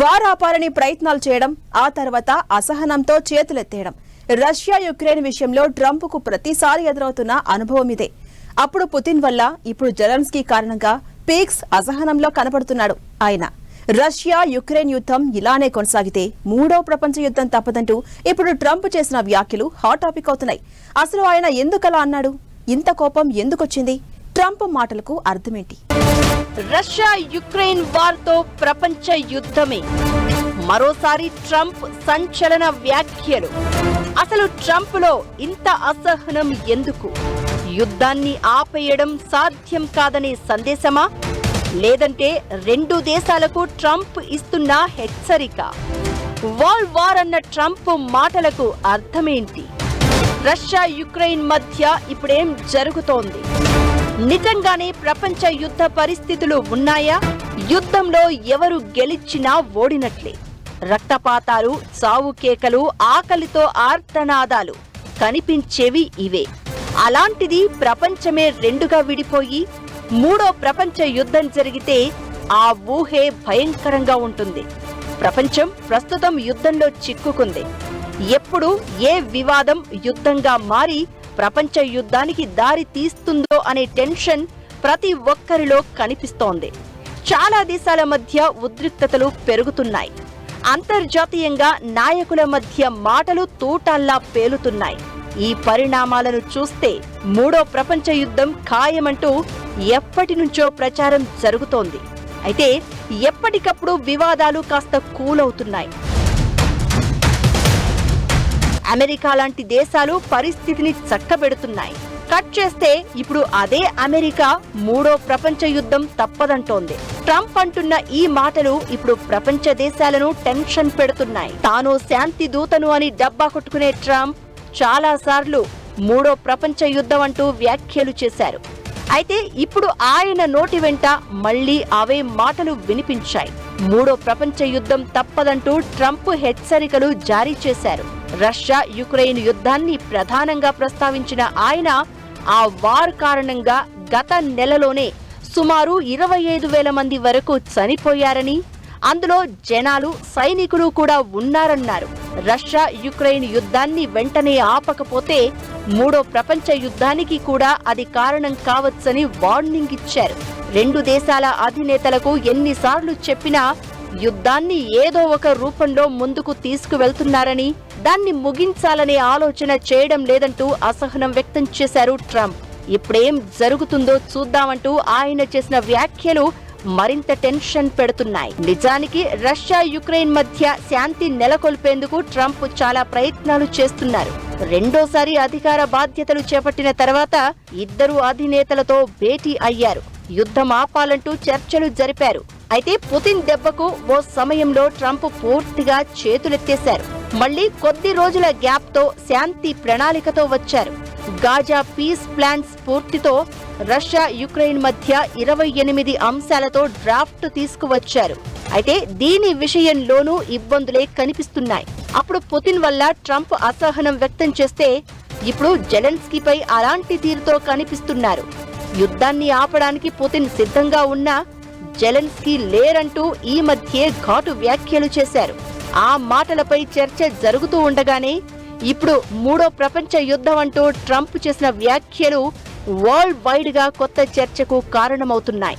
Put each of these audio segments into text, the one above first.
వారాపారని ప్రయత్నాలు చేయడం ఆ తర్వాత అసహనంతో చేతులెత్తేయడం. రష్యా యుక్రెయిన్ విషయంలో ట్రంప్కు ప్రతిసారి ఎదురవుతున్న అనుభవం ఇదే. అప్పుడు పుతిన్ వల్ల ఇప్పుడు జెలెన్స్కీ కారణంగా పీక్స్ అసహనంలో కనపడుతున్నాడు ఆయన. రష్యా యుక్రెయిన్ యుద్ధం ఇలానే కొనసాగితే మూడో ప్రపంచ యుద్ధం తప్పదంటూ ఇప్పుడు ట్రంప్ చేసిన వ్యాఖ్యలు హాట్ టాపిక్ అవుతున్నాయి. అసలు ఆయన ఎందుకలా అన్నాడు? ఇంత కోపం ఎందుకొచ్చింది? ట్రంప్ మాటలకు అర్థమేంటి? రష్యా యుక్రెయిన్ వార్తో ప్రపంచ యుద్ధమే. మరోసారి ట్రంప్ సంచలన వ్యాఖ్యలు. అసలు ట్రంప్లో ఇంత అసహనం ఎందుకు? యుద్ధాన్ని ఆపేయడం సాధ్యం కాదనే సందేశమా? లేదంటే రెండు దేశాలకు ట్రంప్ ఇస్తున్న హెచ్చరిక? వాల్ వార్ అన్న ట్రంప్ మాటలకు అర్థమేంటి? రష్యా యుక్రెయిన్ మధ్య ఇప్పుడేం జరుగుతోంది? నిజంగానే ప్రపంచ యుద్ధ పరిస్థితులు ఉన్నాయా? యుద్ధంలో ఎవరు గెలిచినా ఓడినట్లే. రక్తపాతాలు చావు కేకలు ఆకలితో ఆర్తనాదాలు కనిపించేవి ఇవే. అలాంటిది ప్రపంచమే రెండుగా విడిపోయి మూడో ప్రపంచ యుద్ధం జరిగితే ఆ ఊహే భయంకరంగా ఉంటుంది. ప్రపంచం ప్రస్తుతం యుద్ధంలో చిక్కుకుంది. ఎప్పుడు ఏ వివాదం యుద్ధంగా మారి ప్రపంచ యుద్ధానికి దారి తీస్తుందో అనే టెన్షన్ ప్రతి ఒక్కరిలో కనిపిస్తోంది. చాలా దేశాల మధ్య ఉద్రిక్తతలు పెరుగుతున్నాయి. అంతర్జాతీయంగా నాయకుల మధ్య మాటలు తూటాల్లా పేలుతున్నాయి. ఈ పరిణామాలను చూస్తే మూడో ప్రపంచ యుద్ధం ఖాయమంటూ ఎప్పటి నుంచో ప్రచారం జరుగుతోంది. అయితే ఎప్పటికప్పుడు వివాదాలు కాస్త కూలవుతున్నాయి. అమెరికా లాంటి దేశాలు పరిస్థితిని చక్కబెడుతున్నాయి. కట్ చేస్తే ఇప్పుడు అదే అమెరికా మూడో ప్రపంచ యుద్ధం తప్పదంటోంది. ట్రంప్ అంటున్న ఈ మాటలు ఇప్పుడు ప్రపంచ దేశాలను టెన్షన్ పెడుతున్నాయి. తాను శాంతి దూతను అని డబ్బా కొట్టుకునే ట్రంప్ చాలా సార్లు మూడో ప్రపంచ యుద్ధం అంటూ వ్యాఖ్యలు చేశారు. అయితే ఇప్పుడు ఆయన నోటి వెంట మళ్ళీ అవే మాటలు వినిపించాయి. మూడో ప్రపంచ యుద్ధం తప్పదంటూ ట్రంప్ హెచ్చరికలు జారీ చేశారు. రష్యా యుక్రెయిన్ యుద్ధాన్ని ప్రధానంగా ప్రస్తావించిన ఆయన ఆ వార్ కారణంగా గత నెలలోనే సుమారు ఇరవై ఐదు వేల మంది వరకు చనిపోయారని అందులో జనాలు సైనికులు కూడా ఉన్నారన్నారు. రష్యా యుక్రెయిన్ యుద్ధాన్ని వెంటనే ఆపకపోతే మూడో ప్రపంచ యుద్ధానికి కూడా అది కారణం కావచ్చని వార్నింగ్ ఇచ్చారు. రెండు దేశాల అధినేతలకు ఎన్నిసార్లు చెప్పినా యుద్ధాన్ని ఏదో ఒక రూపంలో ముందుకు తీసుకువెళ్తున్నారని దాన్ని ముగించాలనే ఆలోచన చేయడం లేదంటూ అసహనం వ్యక్తం చేశారు ట్రంప్. ఇప్పుడేం జరుగుతుందో చూద్దామంటూ ఆయన చేసిన వ్యాఖ్యలు మరింత టెన్షన్ పెడుతున్నాయి. నిజానికి రష్యా యుక్రెయిన్ మధ్య శాంతి నెలకొల్పేందుకు ట్రంప్ చాలా ప్రయత్నాలు చేస్తున్నారు. రెండోసారి అధికార బాధ్యతలు చేపట్టిన తర్వాత ఇద్దరు అధినేతలతో భేటీ అయ్యారు. యుద్ధం ఆపాలంటూ చర్చలు జరిపారు. అయితే పుతిన్ దెబ్బకు ఓ సమయంలో ట్రంప్ పూర్తిగా చేతులెత్తేశారు. మళ్ళీ కొద్ది రోజుల గ్యాప్తో శాంతి ప్రణాళికతో వచ్చారు. గాజా పీస్ ప్లాన్ స్ఫూర్తితో రష్యా యుక్రెయిన్ మధ్య ఇరవై ఎనిమిది అంశాలతో డ్రాఫ్ట్ తీసుకువచ్చారు. అయితే దీని విషయంలోనూ ఇబ్బందులే కనిపిస్తున్నాయి. అప్పుడు పుతిన్ వల్ల ట్రంప్ అసహనం వ్యక్తం చేస్తే ఇప్పుడు జెలెన్స్కీపై అలాంటి తీరుతో కనిపిస్తున్నారు. యుద్ధాన్ని ఆపడానికి పుతిన్ సిద్ధంగా ఉన్నా జెలెన్స్కీ లేరంటూ ఈ మధ్యే ఘాటు వ్యాఖ్యలు చేశారు. ఆ మాటలపై చర్చ జరుగుతూ ఉండగానే ఇప్పుడు మూడో ప్రపంచ యుద్ధం అంటూ ట్రంప్ చేసిన వ్యాఖ్యలు వరల్డ్ వైడ్గా కొత్త చర్చకు కారణమవుతున్నాయి.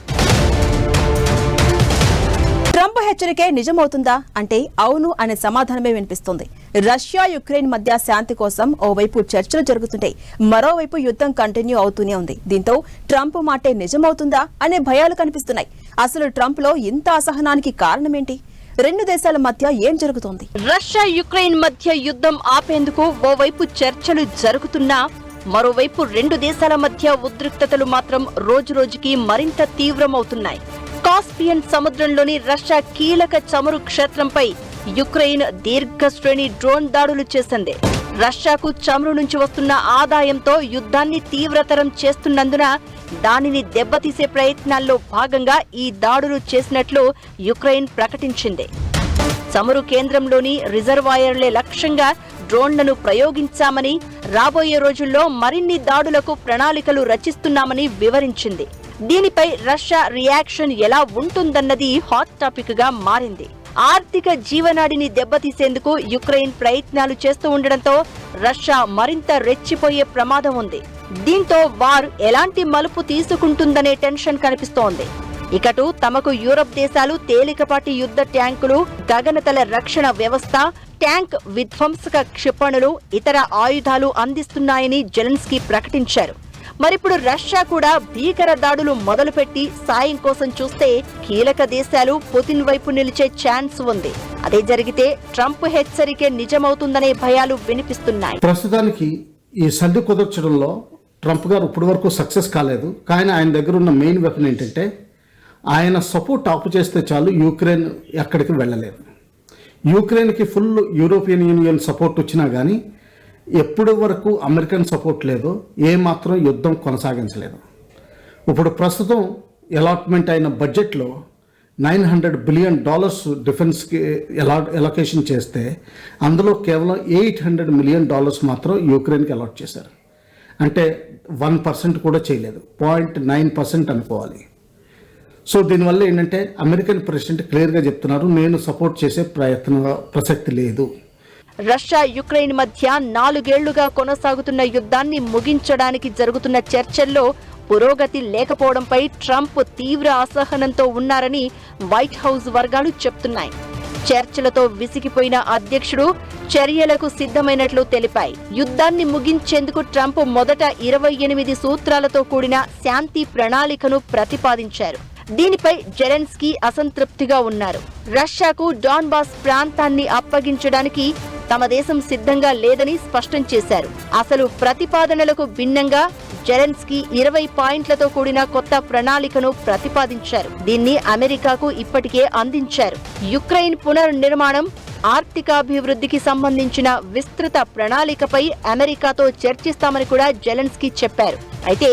ట్రంప్ హెచ్చరికే నిజమవుతుందా? అంటే అవును అనే సమాధానమే వినిపిస్తుంది. రష్యా యుక్రెయిన్ మధ్య శాంతి కోసం ఓవైపు చర్చలు జరుగుతుంటే మరోవైపు యుద్ధం కంటిన్యూ అవుతూనే ఉంది. దీంతో ట్రంప్ మాటే నిజమవుతుందా అనే భయాలు కనిపిస్తున్నాయి. అసలు ట్రంప్లో ఇంత అసహనానికి కారణమేంటి? రెండు దేశాల మధ్య ఏం జరుగుతోంది? రష్యా యుక్రెయిన్ మధ్య యుద్ధం ఆపేందుకు ఓవైపు చర్చలు జరుగుతున్నా మరోవైపు రెండు దేశాల మధ్య ఉద్రిక్తతలు మాత్రం రోజురోజుకి మరింత తీవ్రమవుతున్నాయి. కాస్పియన్ సముద్రంలోని రష్యా కీలక చమురు క్షేత్రంపై యుక్రెయిన్ దీర్ఘ శ్రేణి డ్రోన్ దాడులు చేసింది. రష్యాకు చమురు నుంచి వస్తున్న ఆదాయంతో యుద్ధాన్ని తీవ్రతరం చేస్తున్నందున దానిని దెబ్బతీసే ప్రయత్నాల్లో భాగంగా ఈ దాడులు చేసినట్లు యుక్రెయిన్ ప్రకటించింది. చమురు కేంద్రంలోని రిజర్వాయర్లే లక్ష్యంగా డ్రోన్లను ప్రయోగించామని రాబోయే రోజుల్లో మరిన్ని దాడులకు ప్రణాళికలు రచిస్తున్నామని వివరించింది. దీనిపై రష్యా రియాక్షన్ ఎలా ఉంటుందన్నది హాట్ టాపిక్గా మారింది. ఆర్థిక జీవనాడిని దెబ్బతీసేందుకు యుక్రెయిన్ ప్రయత్నాలు చేస్తూ ఉండడంతో రష్యా మరింత రెచ్చిపోయే ప్రమాదం ఉంది. దీంతో వారు ఎలాంటి మలుపు తీసుకుంటుందనే టెన్షన్ కనిపిస్తోంది. ఇకటు తమకు యూరప్ దేశాలు తేలికపాటి యుద్ధ ట్యాంకులు గగనతల రక్షణ వ్యవస్థ ట్యాంక్ విధ్వంసక క్షిపణులు ఇతర ఆయుధాలు అందిస్తున్నాయని జెలెన్స్కీ ప్రకటించారు. మరిప్పుడు రష్యా కూడా భీకర దాడులు మొదలుపెట్టి సాయం కోసం చూస్తే కీలక దేశాలు పుతిన్ వైపు నిలిచే ఛాన్స్ ఉంది. అదే జరిగితే ట్రంప్ హెచ్చరికే నిజమవుతుందనే భయాలు వినిపిస్తున్నాయి. ప్రస్తుతానికి ఈ సర్ది కుదర్చడంలో ట్రంప్ గారు ఇప్పటి వరకు సక్సెస్ కాలేదు. కానీ ఆయన దగ్గర ఉన్న మెయిన్ వెపన్ ఏంటంటే ఆయన సపోర్ట్ ఆపు చేస్తే చాలు యూక్రెయిన్ ఎక్కడికి వెళ్ళలేదు. యూక్రెయిన్కి ఫుల్ యూరోపియన్ యూనియన్ సపోర్ట్ వచ్చినా కానీ ఎప్పటి వరకు అమెరికన్ సపోర్ట్ లేదు ఏ మాత్రం యుద్ధం కొనసాగించలేదు. ఇప్పుడు ప్రస్తుతం అలాట్మెంట్ అయిన బడ్జెట్లో నైన్ హండ్రెడ్ బిలియన్ డాలర్స్ డిఫెన్స్కి ఎలా ఎలొకేషన్ చేస్తే అందులో కేవలం ఎయిట్ హండ్రెడ్ మిలియన్ డాలర్స్ మాత్రం యూక్రెయిన్కి అలాట్ చేశారు. అంటే వన్ పర్సెంట్ కూడా చేయలేదు పాయింట్ నైన్ పర్సెంట్ అనుకోవాలి. సో దీనివల్ల ఏంటంటే అమెరికన్ ప్రెసిడెంట్ క్లియర్గా చెప్తున్నారు నేను సపోర్ట్ చేసే ప్రయత్న ప్రసక్తి లేదు. రష్యా యుక్రెయిన్ మధ్య నాలుగేళ్ళుగా కొనసాగుతున్న యుద్ధాన్ని ముగించడానికి జరుగుతున్న చర్చల్లో పురోగతి లేకపోవడంపై ట్రంప్ తీవ్ర అసహనంతో ఉన్నారని వైట్ హౌస్ వర్గాలు చెప్తున్నాయి. చర్చలతో విసిగిపోయిన అధ్యక్షుడు చర్యలకు సిద్ధమైనట్లు తెలిపాయి. యుద్ధాన్ని ముగించేందుకు ట్రంప్ మొదట ఇరవై ఎనిమిది సూత్రాలతో కూడిన శాంతి ప్రణాళికను ప్రతిపాదించారు. దీనిపై జెలెన్స్కీ అసంతృప్తిగా ఉన్నారు. రష్యాకు డాన్బాస్ ప్రాంతాన్ని అప్పగించడానికి తమ దేశం సిద్ధంగా లేదని స్పష్టం చేశారు. అసలు ప్రతిపాదనలకు భిన్నంగా జెలెన్స్కీ ఇరవై పాయింట్లతో కూడిన కొత్త ప్రణాళికను ప్రతిపాదించారు. దీన్ని అమెరికాకు ఇప్పటికే అందించారు. యుక్రెయిన్ పునర్నిర్మాణం ఆర్థికాభివృద్ధికి సంబంధించిన విస్తృత ప్రణాళికపై అమెరికాతో చర్చిస్తామని కూడా జెలెన్స్కీ చెప్పారు. అయితే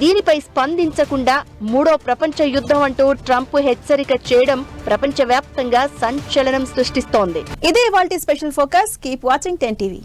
దీనిపై స్పందించకుండా మూడో ప్రపంచ యుద్ధం అంటూ ట్రంప్ హెచ్చరిక చేయడం ప్రపంచవ్యాప్తంగా సంచలనం సృష్టిస్తోంది. ఇదే ఇవాల్టి special focus. Keep watching ten TV.